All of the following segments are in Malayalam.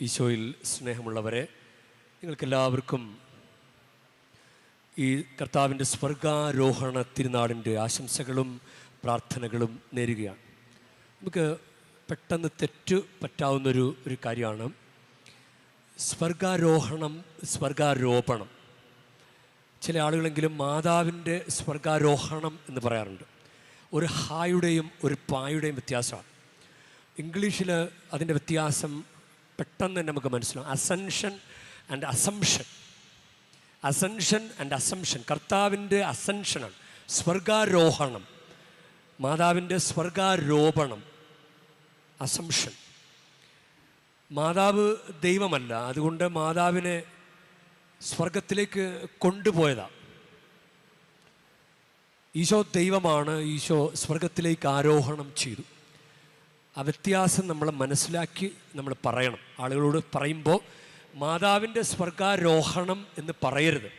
ഈശോയിൽ സ്നേഹമുള്ളവരെ നിങ്ങൾക്കെല്ലാവർക്കും ഈ കർത്താവിന്റെ സ്വർഗാരോഹണ തിരുനാളിന്റെ ആശംസകളും പ്രാർത്ഥനകളും നേരുകയാണ്. നമുക്ക് പെട്ടെന്ന് തെറ്റു പറ്റാവുന്നൊരു ഒരു കാര്യമാണ്. സ്വർഗാരോഹണം സ്വർഗാരോപണം. ചില ആളുകളെങ്കിലും മാതാവിന്റെ സ്വർഗാരോഹണം എന്ന് പറയാറുണ്ട്. ഒരു ഹായുടെയും ഒരു പായുടെയും വ്യത്യാസമാണ്. ഇംഗ്ലീഷിൽ അതിന്റെ വ്യത്യാസം പെട്ടെന്ന് തന്നെ നമുക്ക് മനസ്സിലാവും. Ascension and assumption ascension and assumption കർത്താവിന്റെ അസൻഷനാണ് സ്വർഗാരോഹണം. മാതാവിന്റെ സ്വർഗാരോപണം. അസംഷൻ മാതാവ് ദൈവമല്ല. അതുകൊണ്ട് മാതാവിനെ സ്വർഗത്തിലേക്ക് കൊണ്ടുപോയതാ. ഈശോ ദൈവമാണ്. ഈശോ സ്വർഗത്തിലേക്ക് ആരോഹണം ചെയ്തു. ആ വ്യത്യാസം നമ്മൾ മനസ്സിലാക്കി നമ്മൾ പറയണം. ആളുകളോട് പറയുമ്പോൾ മാതാവിന്റെ സ്വർഗാരോഹണം എന്ന് പറയരുത്.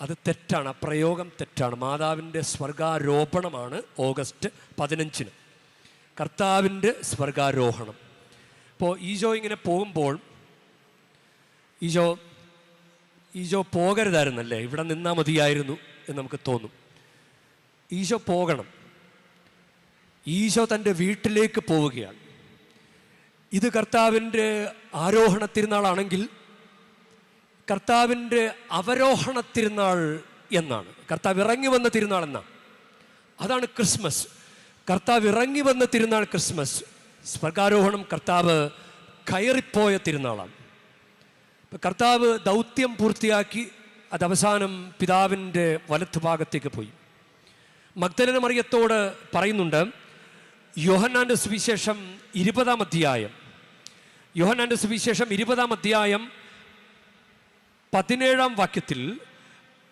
അത് തെറ്റാണ് ആ പ്രയോഗം തെറ്റാണ്. മാതാവിന്റെ സ്വർഗാരോപണമാണ് ഓഗസ്റ്റ് പതിനഞ്ചിന്. കർത്താവിന്റെ സ്വർഗാരോഹണം. ഇപ്പോൾ ഈജോ ഇങ്ങനെ പോകുമ്പോൾ ഈജോ ഈജോ പോകരുതായിരുന്നല്ലേ? ഇവിടെ നിന്നാൽ മതിയായിരുന്നു എന്ന് നമുക്ക് തോന്നും. ഈശോ പോകണം. ഈശോ തന്റെ വീട്ടിലേക്ക് പോവുകയാണ്. ഇത് കർത്താവിന്റെ ആരോഹണ തിരുനാളാണെങ്കിൽ കർത്താവിന്റെ അവരോഹണ തിരുനാൾ എന്നാണ്. കർത്താവ് ഇറങ്ങി വന്ന തിരുനാൾ എന്നാണ്. അതാണ് ക്രിസ്മസ്. കർത്താവ് ഇറങ്ങി വന്ന തിരുനാൾ ക്രിസ്മസ്. സ്വർഗാരോഹണം കർത്താവ് കയറിപ്പോയ തിരുനാളാണ്. കർത്താവ് ദൗത്യം പൂർത്തിയാക്കി അത് അവസാനം പിതാവിന്റെ വലത്ത് ഭാഗത്തേക്ക് പോയി. മഗ്ദലന മറിയത്തോട് പറയുന്നുണ്ട് യോഹന്നാന്റെ സുവിശേഷം ഇരുപതാം അധ്യായം. യോഹന്നാന്റെ സുവിശേഷം ഇരുപതാം അധ്യായം പതിനേഴാം വാക്യത്തിൽ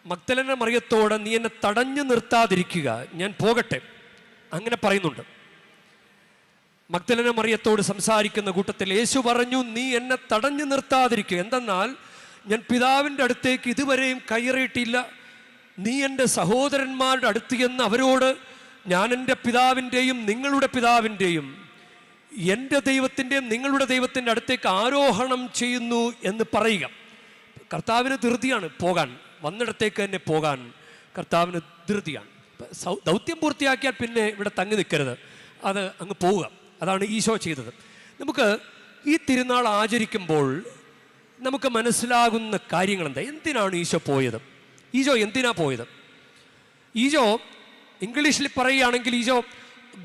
മഗ്ദലന മറിയത്തോട് നീ എന്നെ തടഞ്ഞു നിർത്താതിരിക്കുക ഞാൻ പോകട്ടെ. അങ്ങനെ പറയുന്നുണ്ട്. മഗ്ദലന മറിയത്തോട് സംസാരിക്കുന്ന കൂട്ടത്തിൽ യേശു പറഞ്ഞു നീ എന്നെ തടഞ്ഞു നിർത്താതിരിക്കുക. എന്തെന്നാൽ ഞാൻ പിതാവിന്റെ അടുത്തേക്ക് ഇതുവരെയും കയറിയിട്ടില്ല. നീ എന്റെ സഹോദരന്മാരുടെ അടുത്ത് എന്ന് അവരോട് ഞാൻ എന്റെ പിതാവിന്റെയും നിങ്ങളുടെ പിതാവിന്റെയും എന്റെ ദൈവത്തിന്റെയും നിങ്ങളുടെ ദൈവത്തിന്റെ അടുത്തേക്ക് ആരോഹണം ചെയ്യുന്നു എന്ന് പറയുക. കർത്താവിന് ധൃതിയാണ് പോകാൻ. വന്നിടത്തേക്ക് തന്നെ പോകാൻ കർത്താവിന് ധൃതിയാണ്. ദൗത്യം പൂർത്തിയാക്കിയാൽ പിന്നെ ഇവിടെ തങ്ങി നിൽക്കരുത്. അത് അങ്ങ് പോവുക. അതാണ് ഈശോ ചെയ്തത്. നമുക്ക് ഈ തിരുനാൾ ആചരിക്കുമ്പോൾ നമുക്ക് മനസ്സിലാകുന്ന കാര്യങ്ങൾ എന്താ എന്തിനാണ് ഈശോ പോയത്? ഈശോ എന്തിനാ പോയത്? ഈശോ ഇംഗ്ലീഷിൽ പറയുകയാണെങ്കിൽ ഈശോ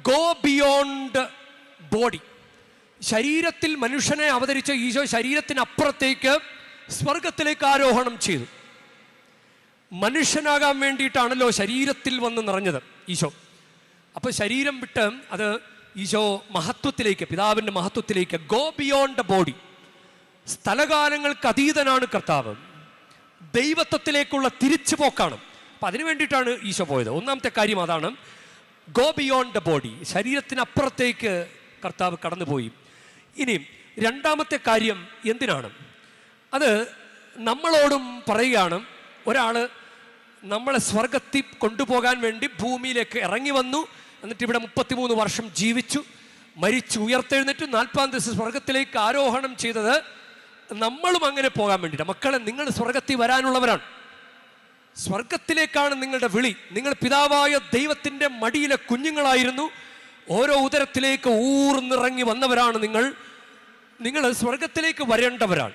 ഗോ ബിയോണ്ട് ബോഡി ശരീരത്തിൽ മനുഷ്യനെ അവതരിച്ച ഈശോ ശരീരത്തിനപ്പുറത്തേക്ക് സ്വർഗത്തിലേക്ക് ആരോഹണം ചെയ്തു. മനുഷ്യനാകാൻ വേണ്ടിയിട്ടാണല്ലോ ശരീരത്തിൽ വന്ന് നിറഞ്ഞത് ഈശോ. അപ്പോൾ ശരീരം വിട്ട് അത് ഈശോ മഹത്വത്തിലേക്ക് പിതാവിന്റെ മഹത്വത്തിലേക്ക് ഗോ ബിയോണ്ട് ബോഡി സ്ഥലകാലങ്ങൾക്ക് അതീതനാണ് കർത്താവ്. ദൈവത്വത്തിലേക്കുള്ള തിരിച്ചുപോക്കാണ്. അപ്പം അതിനു വേണ്ടിയിട്ടാണ് ഈശോ പോയത്. ഒന്നാമത്തെ കാര്യം അതാണ്. ഗോ ബിയോണ്ട് ദ ബോഡി ശരീരത്തിനപ്പുറത്തേക്ക് കർത്താവ് കടന്നുപോയി. ഇനി രണ്ടാമത്തെ കാര്യം എന്തിനാണ്? അത് നമ്മളോടും പറയുകയാണ്. ഒരാൾ നമ്മളെ സ്വർഗത്തിൽ കൊണ്ടുപോകാൻ വേണ്ടി ഭൂമിയിലേക്ക് ഇറങ്ങി വന്നു. എന്നിട്ട് ഇവിടെ മുപ്പത്തിമൂന്ന് വർഷം ജീവിച്ചു. മരിച്ചു ഉയർത്തെഴുന്നേറ്റ്. നാൽപ്പതാം ദിവസം സ്വർഗത്തിലേക്ക് ആരോഹണം ചെയ്തത് നമ്മളും അങ്ങനെ പോകാൻ വേണ്ടിയിട്ട്. മക്കളെ നിങ്ങൾ സ്വർഗത്തിൽ വരാനുള്ളവരാണ്. സ്വർഗത്തിലേക്കാണ് നിങ്ങളുടെ വിളി. നിങ്ങൾ പിതാവായ ദൈവത്തിന്റെ മടിയിലെ കുഞ്ഞുങ്ങളായിരുന്നു. ഓരോ ഉദരത്തിലേക്ക് ഊർന്നിറങ്ങി വന്നവരാണ് നിങ്ങൾ. നിങ്ങൾ സ്വർഗത്തിലേക്ക് വരേണ്ടവരാണ്.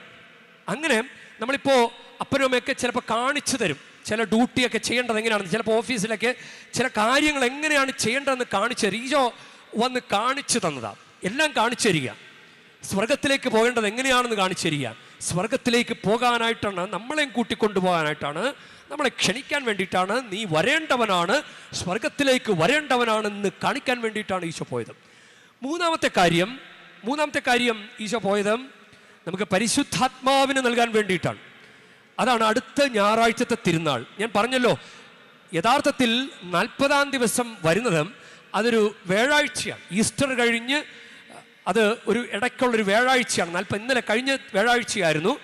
അങ്ങനെ നമ്മളിപ്പോൾ അപ്പനമ്മയൊക്കെ ചിലപ്പോൾ കാണിച്ചു തരും. ചില ഡ്യൂട്ടിയൊക്കെ ചെയ്യേണ്ടത് എങ്ങനെയാണ്? ചിലപ്പോൾ ഓഫീസിലൊക്കെ ചില കാര്യങ്ങൾ എങ്ങനെയാണ് ചെയ്യേണ്ടതെന്ന് കാണിച്ചു ഈശോ വന്ന് കാണിച്ചു തന്നതാണ് എല്ലാം കാണിച്ചു തരിക. സ്വർഗത്തിലേക്ക് പോകേണ്ടത് എങ്ങനെയാണെന്ന് കാണിച്ചു തരിക. സ്വർഗത്തിലേക്ക് പോകാനായിട്ടാണ് നമ്മളെയും കൂട്ടിക്കൊണ്ടുപോകാനായിട്ടാണ് നമ്മളെ ക്ഷണിക്കാൻ വേണ്ടിയിട്ടാണ്. നീ വരേണ്ടവനാണ്. സ്വർഗത്തിലേക്ക് വരേണ്ടവനാണെന്ന് കാണിക്കാൻ വേണ്ടിയിട്ടാണ് ഈശോ പോയത്. മൂന്നാമത്തെ കാര്യം മൂന്നാമത്തെ കാര്യം ഈശോ പോയത് നമുക്ക് പരിശുദ്ധാത്മാവിന് നൽകാൻ വേണ്ടിയിട്ടാണ്. അതാണ് അടുത്ത ഞായറാഴ്ചത്തെ തിരുനാൾ. ഞാൻ പറഞ്ഞല്ലോ യഥാർത്ഥത്തിൽ നാൽപ്പതാം ദിവസം വരുന്നത് അതൊരു വ്യാഴാഴ്ചയാണ്. ഈസ്റ്റർ കഴിഞ്ഞ് അത് ഒരു ഇടയ്ക്കുള്ളൊരു വ്യാഴാഴ്ചയാണ്. നാൽപ്പത് ഇന്നലെ കഴിഞ്ഞ വ്യാഴാഴ്ചയായിരുന്നു.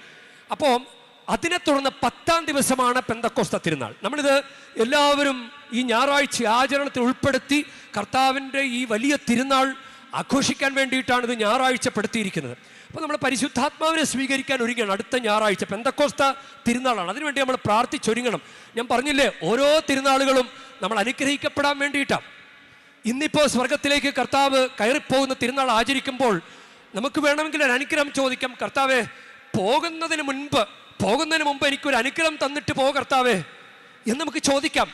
അപ്പോൾ അതിനെ തുടർന്ന് പത്താം ദിവസമാണ് പെന്തക്കോസ്ത തിരുനാൾ. നമ്മളിത് എല്ലാവരും ഈ ഞായറാഴ്ച ആചരണത്തിൽ ഉൾപ്പെടുത്തി കർത്താവിന്റെ ഈ വലിയ തിരുനാൾ ആഘോഷിക്കാൻ വേണ്ടിയിട്ടാണ് ഇത് ഞായറാഴ്ചപ്പെടുത്തിയിരിക്കുന്നത്. അപ്പോൾ നമ്മൾ പരിശുദ്ധാത്മാവിനെ സ്വീകരിക്കാൻ ഒരുങ്ങണം. അടുത്ത ഞായറാഴ്ച പെന്തക്കോസ്ത തിരുനാളാണ്. അതിനുവേണ്ടി നമ്മൾ പ്രാർത്ഥിച്ചൊരുങ്ങണം. ഞാൻ പറഞ്ഞില്ലേ ഓരോ തിരുനാളുകളും നമ്മൾ അനുഗ്രഹിക്കപ്പെടാൻ വേണ്ടിയിട്ടാണ്. ഇന്നിപ്പോൾ സ്വർഗത്തിലേക്ക് കർത്താവ് കയറിപ്പോകുന്ന തിരുനാൾ ആചരിക്കുമ്പോൾ നമുക്ക് വേണമെങ്കിൽ ഒരു അനുഗ്രഹം ചോദിക്കാം കർത്താവെ പോകുന്നതിന് മുൻപ് പോകുന്നതിന് മുമ്പ് എനിക്കൊരു അനുഗ്രഹം തന്നിട്ട് പോ കർത്താവേ എന്ന് നമുക്ക് ചോദിക്കാം.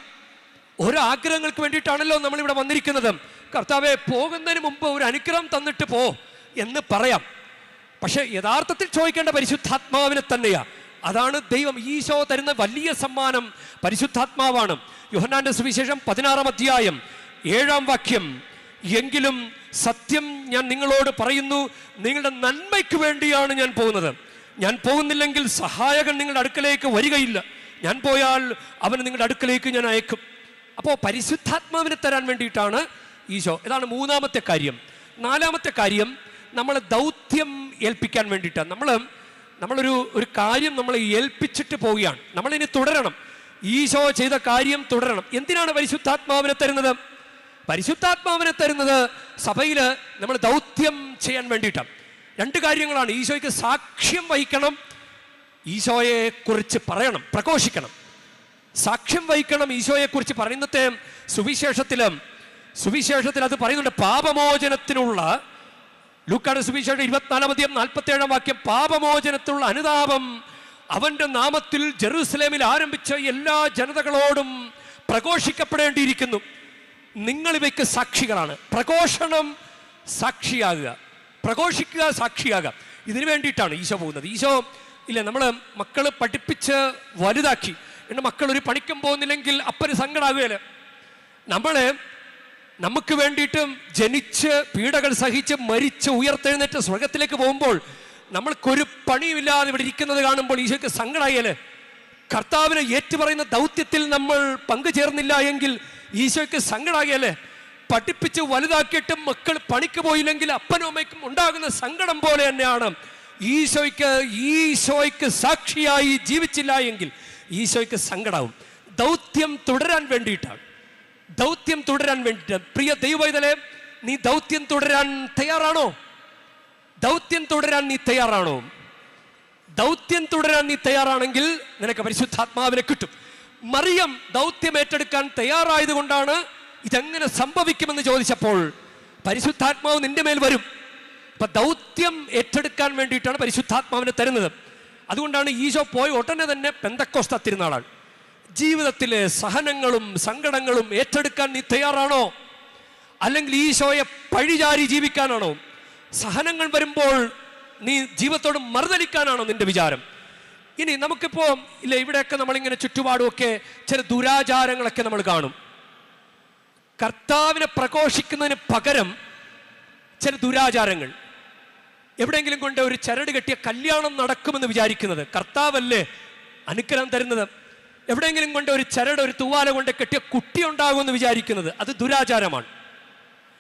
ഓരോ ആഗ്രഹങ്ങൾക്ക് വേണ്ടിയിട്ടാണല്ലോ നമ്മൾ ഇവിടെ വന്നിരിക്കുന്നത്. കർത്താവെ പോകുന്നതിന് മുമ്പ് ഒരു അനുഗ്രഹം തന്നിട്ട് പോ എന്ന് പറയാം. പക്ഷെ യഥാർത്ഥത്തിൽ ചോദിക്കേണ്ട പരിശുദ്ധാത്മാവിനെ തന്നെയാ. അതാണ് ദൈവം ഈശോ തരുന്ന വലിയ സമ്മാനം. പരിശുദ്ധാത്മാവാണ്. യോഹന്നാന്റെ സുവിശേഷം പതിനാറാം അധ്യായം ഏഴാം വാക്യം. എങ്കിലും സത്യം ഞാൻ നിങ്ങളോട് പറയുന്നു നിങ്ങളുടെ നന്മയ്ക്ക് വേണ്ടിയാണ് ഞാൻ പോകുന്നത്. ഞാൻ പോകുന്നില്ലെങ്കിൽ സഹായകൻ നിങ്ങളുടെ അടുക്കലേക്ക് വരികയില്ല. ഞാൻ പോയാൽ അവൻ നിങ്ങളുടെ അടുക്കലേക്ക് ഞാൻ അയക്കും. അപ്പോൾ പരിശുദ്ധാത്മാവിനെ തരാൻ വേണ്ടിയിട്ടാണ് ഈശോ. ഇതാണ് മൂന്നാമത്തെ കാര്യം. നാലാമത്തെ കാര്യം നമ്മൾ ദൗത്യം ഏൽപ്പിക്കാൻ വേണ്ടിയിട്ടാണ്. നമ്മൾ നമ്മളൊരു ഒരു കാര്യം നമ്മൾ ഏൽപ്പിച്ചിട്ട് പോവുകയാണ്. നമ്മളിനി തുടരണം. ഈശോ ചെയ്ത കാര്യം തുടരണം. എന്തിനാണ് പരിശുദ്ധാത്മാവിനെ തരുന്നത്? പരിശുദ്ധാത്മാവിനെ തരുന്നത് സഭയിൽ നമ്മൾ ദൗത്യം ചെയ്യാൻ വേണ്ടിയിട്ടാണ്. രണ്ട് കാര്യങ്ങളാണ്. ഈശോയ്ക്ക് സാക്ഷ്യം വഹിക്കണം. ഈശോയെ കുറിച്ച് പറയണം പ്രഘോഷിക്കണം. സാക്ഷ്യം വഹിക്കണം ഈശോയെ കുറിച്ച് പറയുന്നത്തെ സുവിശേഷത്തിലും സുവിശേഷത്തിൽ അത് പറയുന്നുണ്ട്. പാപമോചനത്തിനുള്ള ലൂക്കാട് സുവിശേഷം ഇരുപത്തിനാലാം നാൽപ്പത്തേഴാം വാക്യം പാപമോചനത്തിനുള്ള അനുതാപം അവന്റെ നാമത്തിൽ ജെറൂസലേമിൽ ആരംഭിച്ച എല്ലാ ജനതകളോടും പ്രഘോഷിക്കപ്പെടേണ്ടിയിരിക്കുന്നു. നിങ്ങൾ ഇവയ്ക്ക് സാക്ഷികളാണ്. പ്രഘോഷണം സാക്ഷിയാകുക. പ്രഘോഷിക്കുക സാക്ഷിയാകാം. ഇതിനു വേണ്ടിയിട്ടാണ് ഈശോ പോകുന്നത്. ഈശോ ഇല്ല നമ്മൾ മക്കൾ പഠിപ്പിച്ച് വലുതാക്കി. എന്റെ മക്കൾ ഒരു പണിക്കും പോകുന്നില്ലെങ്കിൽ അപ്പന് സങ്കടാകുകയല്ലേ നമ്മൾ നമുക്ക് വേണ്ടിയിട്ടും ജനിച്ച് പീഡകൾ സഹിച്ച് മരിച്ച് ഉയർത്തെഴുന്നേറ്റ് സ്വർഗത്തിലേക്ക് പോകുമ്പോൾ നമ്മൾക്കൊരു പണിയുമില്ലാതെ ഇവിടെ ഇരിക്കുന്നത് കാണുമ്പോൾ ഈശോയ്ക്ക് സങ്കടമായല്ലേ കർത്താവിനെ ഏറ്റുപറയുന്ന ദൗത്യത്തിൽ നമ്മൾ പങ്കുചേർന്നില്ല എങ്കിൽ ഈശോയ്ക്ക് സങ്കടമാകിയല്ലേ പഠിപ്പിച്ച് വലുതാക്കിയിട്ട് മക്കൾ പണിക്ക് പോയില്ലെങ്കിൽ അപ്പനും അമ്മയ്ക്കും ഉണ്ടാകുന്ന സങ്കടം പോലെ തന്നെയാണ്. ഈശോയ്ക്ക് ഈശോയ്ക്ക് സാക്ഷിയായി ജീവിച്ചില്ല എങ്കിൽ ഈശോയ്ക്ക് സങ്കടവും. ദൗത്യം തുടരാൻ വേണ്ടിയിട്ടാണ്. ദൗത്യം തുടരാൻ വേണ്ടിയിട്ട്. പ്രിയ ദൈവവൈതലെ നീ ദൗത്യം തുടരാൻ തയ്യാറാണോ? ദൗത്യം തുടരാൻ നീ തയ്യാറാണോ? ദൗത്യം തുടരാൻ നീ തയ്യാറാണെങ്കിൽ നിനക്ക് പരിശുദ്ധാത്മാവിനെ കിട്ടും. മറിയം ദൗത്യം ഏറ്റെടുക്കാൻ തയ്യാറായത് കൊണ്ടാണ് ഇതെങ്ങനെ സംഭവിക്കുമെന്ന് ചോദിച്ചപ്പോൾ പരിശുദ്ധാത്മാവ് നിന്റെ മേൽ വരും. അപ്പൊ ദൗത്യം ഏറ്റെടുക്കാൻ വേണ്ടിയിട്ടാണ് പരിശുദ്ധാത്മാവിനെ തരുന്നത്. അതുകൊണ്ടാണ് ഈശോ പോയി ഉടനെ തന്നെ പെന്തക്കോസ്ത തിരുനാളാണ്. ജീവിതത്തിലെ സഹനങ്ങളും സങ്കടങ്ങളും ഏറ്റെടുക്കാൻ നീ തയ്യാറാണോ? അല്ലെങ്കിൽ ഈശോയെ പഴിചാരി ജീവിക്കാനാണോ? സഹനങ്ങൾ വരുമ്പോൾ നീ ജീവിതത്തോട് മറുതലിക്കാനാണോ നിന്റെ വിചാരം? ഇനി നമുക്കിപ്പോ ഇല്ല ഇവിടെയൊക്കെ നമ്മളിങ്ങനെ ചുറ്റുപാടുമൊക്കെ ചില ദുരാചാരങ്ങളൊക്കെ നമ്മൾ കാണും. കർത്താവിനെ പ്രഘോഷിക്കുന്നതിന് പകരം ചില ദുരാചാരങ്ങൾ. എവിടെയെങ്കിലും കൊണ്ട് ഒരു ചരട് കെട്ടിയ കല്യാണം നടക്കുമെന്ന് വിചാരിക്കുന്നത് കർത്താവല്ലേ അനുഗ്രഹം തരുന്നത്? എവിടെയെങ്കിലും കൊണ്ട് ഒരു ചരട് ഒരു തൂവാല കൊണ്ട് കെട്ടിയ കുട്ടി ഉണ്ടാകുമെന്ന് വിചാരിക്കുന്നത് അത് ദുരാചാരമാണ്.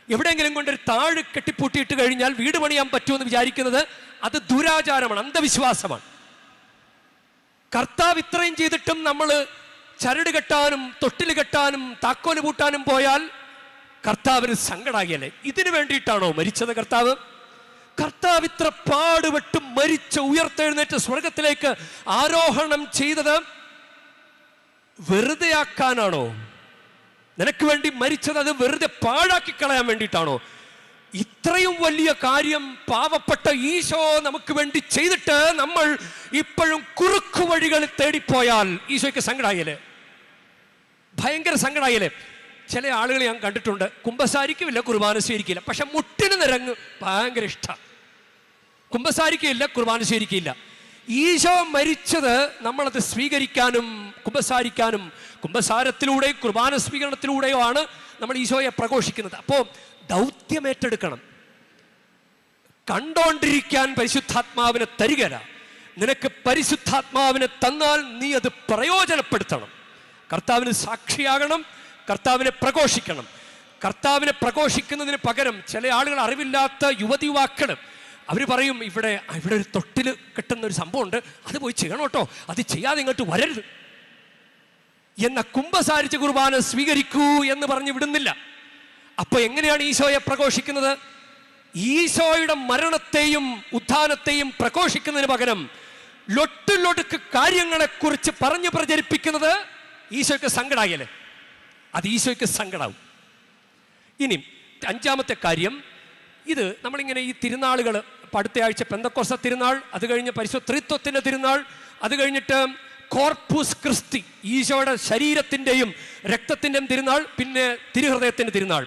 എവിടെയെങ്കിലും കൊണ്ട് ഒരു താഴ് കെട്ടിപ്പൂട്ടിയിട്ട് കഴിഞ്ഞാൽ വീട് പണിയാൻ പറ്റുമെന്ന് വിചാരിക്കുന്നത് അത് ദുരാചാരമാണ് അന്ധവിശ്വാസമാണ്. കർത്താവ് ഇത്രയും ചെയ്തിട്ടും നമ്മൾ ചരട് കെട്ടാനും തൊട്ടിൽ കെട്ടാനും താക്കോൽ പൂട്ടാനും പോയാൽ കർത്താവിന് സങ്കടാകിയല്ലേ ഇതിനു വേണ്ടിയിട്ടാണോ മരിച്ചത് കർത്താവ്? കർത്താവ് ഇത്ര പാടുപെട്ട് മരിച്ച് ഉയർത്തെഴുന്നേറ്റ് സ്വർഗത്തിലേക്ക് ആരോഹണം ചെയ്തത് വെറുതെയാക്കാനാണോ നിനക്ക് വേണ്ടി മരിച്ചത് അത് വെറുതെ പാഴാക്കി കളയാൻ വേണ്ടിയിട്ടാണോ? ഇത്രയും വലിയ കാര്യം പാവപ്പെട്ട ഈശോ നമുക്ക് വേണ്ടി ചെയ്തിട്ട് നമ്മൾ ഇപ്പോഴും കുറുക്കു വഴികൾ തേടിപ്പോയാൽ ഈശോയ്ക്ക് സങ്കടായല്ലേ? ഭയങ്കര സങ്കടായല്ലേ? ചില ആളുകൾ ഞാൻ കണ്ടിട്ടുണ്ട് കുംഭസാരിക്കുമില്ല കുർബാന സ്വീകരിക്കില്ല. പക്ഷെ മുട്ടിന് നിരങ്ങ് ഭയങ്കര ഇഷ്ടം. കുമ്പസാരിക്കില്ല കുർബാന സ്വീകരിക്കില്ല ഈശോ മരിച്ചത് നമ്മളത് സ്വീകരിക്കാനും കുംഭസാരിക്കാനും കുംഭസാരത്തിലൂടെയും കുർബാന സ്വീകരണത്തിലൂടെയോ ആണ് നമ്മൾ ഈശോയെ പ്രഘോഷിക്കുന്നത്. അപ്പോൾ ദൗത്യം ഏറ്റെടുക്കണം കണ്ടോണ്ടിരിക്കാൻ പരിശുദ്ധാത്മാവിനെ തരികല. നിനക്ക് പരിശുദ്ധാത്മാവിനെ തന്നാൽ നീ അത് പ്രയോജനപ്പെടുത്തണം. കർത്താവിന് സാക്ഷിയാകണം കർത്താവിനെ പ്രഘോഷിക്കണം. കർത്താവിനെ പ്രഘോഷിക്കുന്നതിന് പകരം ചില ആളുകൾ അറിവില്ലാത്ത യുവതി യുവാക്കൾ അവർ പറയും ഇവിടെ ഇവിടെ ഒരു തൊട്ടിൽ കിട്ടുന്ന ഒരു സംഭവമുണ്ട്. അത് പോയി ചെയ്യണം കേട്ടോ. അത് ചെയ്യാതെ ഇങ്ങോട്ട് വരരുത്. എന്ന കുംഭസാരിച്ച കുർബാന സ്വീകരിക്കൂ എന്ന് പറഞ്ഞ് വിടുന്നില്ല. അപ്പൊ എങ്ങനെയാണ് ഈശോയെ പ്രഘോഷിക്കുന്നത്? ഈശോയുടെ മരണത്തെയും ഉത്ഥാനത്തെയും പ്രഘോഷിക്കുന്നതിന് പകരം ലൊട്ടിലൊടുക്ക് കാര്യങ്ങളെക്കുറിച്ച് പറഞ്ഞു പ്രചരിപ്പിക്കുന്നത് ഈശോയ്ക്ക് സങ്കടമായല്ലേ അത് ഈശോയ്ക്ക് സങ്കടാവും. ഇനി അഞ്ചാമത്തെ കാര്യം ഇത് നമ്മളിങ്ങനെ ഈ തിരുനാളുകൾ അടുത്ത ആഴ്ച പെന്തക്കോസ തിരുനാൾ അത് കഴിഞ്ഞ് പരിശുദ്ധ ത്രിത്വത്തിന്റെ തിരുനാൾ അത് കഴിഞ്ഞിട്ട് കോർപ്പൂസ് ക്രിസ്തി ഈശോയുടെ ശരീരത്തിന്റെയും രക്തത്തിന്റെയും തിരുനാൾ പിന്നെ തിരുഹൃദയത്തിന്റെ തിരുനാൾ.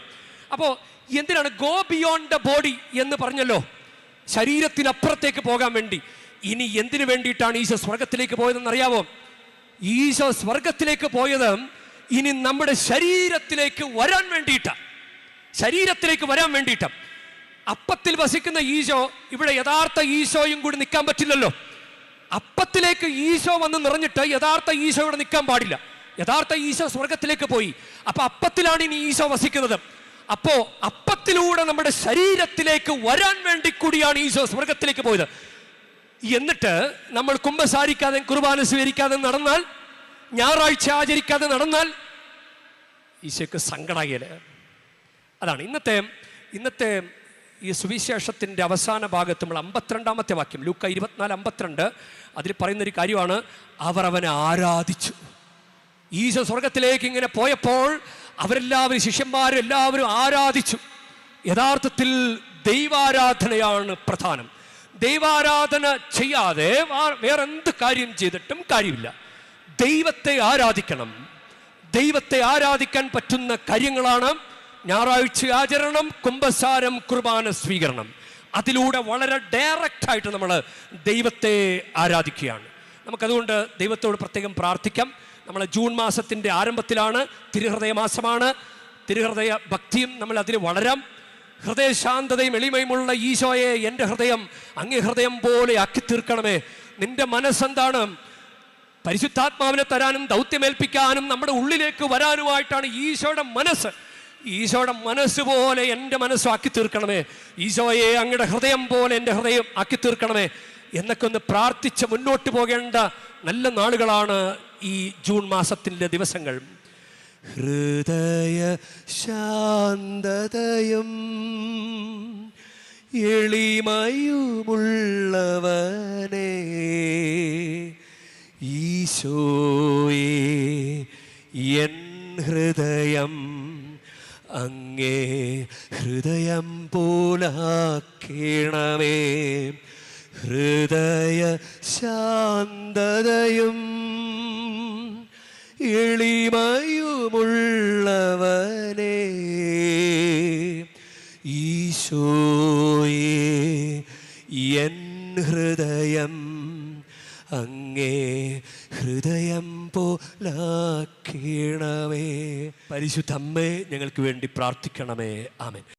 അപ്പോൾ എന്തിനാണ് ഗോ ബിയോണ്ട് ദ ബോഡി എന്ന് പറഞ്ഞല്ലോ? ശരീരത്തിനപ്പുറത്തേക്ക് പോകാൻ വേണ്ടി. ഇനി എന്തിനു വേണ്ടിയിട്ടാണ് ഈശോ സ്വർഗത്തിലേക്ക് പോയതെന്ന് അറിയാവോ ഈശോ സ്വർഗത്തിലേക്ക് പോയത് ഇനി നമ്മുടെ ശരീരത്തിലേക്ക് വരാൻ വേണ്ടിയിട്ടാണ് ശരീരത്തിലേക്ക് വരാൻ വേണ്ടിയിട്ടാണ് അപ്പത്തിൽ വസിക്കുന്ന ഈശോ ഇവിടെ യഥാർത്ഥ ഈശോയും കൂടി നിൽക്കാൻ പറ്റില്ലല്ലോ. അപ്പത്തിലേക്ക് ഈശോ വന്ന് നിറഞ്ഞിട്ട് യഥാർത്ഥ ഈശോ ഇവിടെ നിൽക്കാൻ പാടില്ല. യഥാർത്ഥ ഈശോ സ്വർഗത്തിലേക്ക് പോയി. അപ്പൊ അപ്പത്തിലാണ് ഇനി ഈശോ വസിക്കുന്നത്. അപ്പോ അപ്പത്തിലൂടെ നമ്മുടെ ശരീരത്തിലേക്ക് വരാൻ വേണ്ടി കൂടിയാണ് ഈശോ സ്വർഗത്തിലേക്ക് പോയത്. എന്നിട്ട് നമ്മൾ കുംഭസാരിക്കാതെ കുർബാന സ്വീകരിക്കാതെ നടന്നാൽ ഞായറാഴ്ച ആചരിക്കാതെ നടന്നാൽ ഈശോയ്ക്ക് സങ്കടാകിയല്ലേ അതാണ് ഇന്നത്തെ ഇന്നത്തെ ഈ സുവിശേഷത്തിന്റെ അവസാന ഭാഗത്ത് നമ്മൾ അമ്പത്തിരണ്ടാമത്തെ വാക്യം ലൂക്ക ഇരുപത്തിനാല് അമ്പത്തിരണ്ട് അതിൽ പറയുന്നൊരു കാര്യമാണ് അവർ അവനെ ആരാധിച്ചു. ഈശോ സ്വർഗത്തിലേക്ക് ഇങ്ങനെ പോയപ്പോൾ അവരെല്ലാവരും ശിഷ്യന്മാരും എല്ലാവരും ആരാധിച്ചു. യഥാർത്ഥത്തിൽ ദൈവാരാധനയാണ് പ്രധാനം. ദൈവാരാധന ചെയ്യാതെ വേറെന്ത് കാര്യം ചെയ്തിട്ടും കാര്യമില്ല. ദൈവത്തെ ആരാധിക്കണം. ദൈവത്തെ ആരാധിക്കാൻ പറ്റുന്ന കാര്യങ്ങളാണ് ഞായറാഴ്ച ആചരണം കുംഭസാരം കുർബാന സ്വീകരണം. അതിലൂടെ വളരെ ഡയറക്റ്റ് ആയിട്ട് നമ്മൾ ദൈവത്തെ ആരാധിക്കുകയാണ്. നമുക്കതുകൊണ്ട് ദൈവത്തോട് പ്രത്യേകം പ്രാർത്ഥിക്കാം. നമ്മൾ ജൂൺ മാസത്തിന്റെ ആരംഭത്തിലാണ് തിരുഹൃദയ മാസമാണ് തിരുഹൃദയ ഭക്തിയും നമ്മൾ അതിൽ വളരാം. ഹൃദയശാന്തതയും എളിമയുമുള്ള ഈശോയെ എന്റെ ഹൃദയം അങ്ങേ ഹൃദയം പോലെ ആക്കി തീർക്കണമേ. നിന്റെ മനസ്സെന്താണ്? പരിശുദ്ധാത്മാവിനെ തരാനും ദൗത്യമേൽപ്പിക്കാനും നമ്മുടെ ഉള്ളിലേക്ക് വരാനുമായിട്ടാണ് ഈശോയുടെ മനസ്സ്. ഈശോയുടെ മനസ്സ് പോലെ എന്റെ മനസ്സ് ആക്കി തീർക്കണമേ. ഈശോയെ അങ്ങയുടെ ഹൃദയം പോലെ എന്റെ ഹൃദയം ആക്കി തീർക്കണമേ. എന്നൊക്കെ ഒന്ന് പ്രാർത്ഥിച്ച് മുന്നോട്ട് പോകേണ്ട നല്ല നാളുകളാണ് ഈ ജൂൺ മാസത്തിന്റെ ദിവസങ്ങൾ. ഹൃദയ ശാന്തതയും എളിമയുമുള്ളവനെ ഈശോയെ എൻ ഹൃദയം അങ്ങേ ഹൃദയം പോലാക്കണമേ. ഹൃദയ ശാന്തതയും എളിമയുമുള്ളവനെ ഈശോയെ എൻ ഹൃദയം അങ്ങേ ഹൃദയം പോലാക്കണമേ. പരിശുദ്ധമ്മേ ഞങ്ങൾക്ക് വേണ്ടി പ്രാർത്ഥിക്കണമേ. ആമേൻ.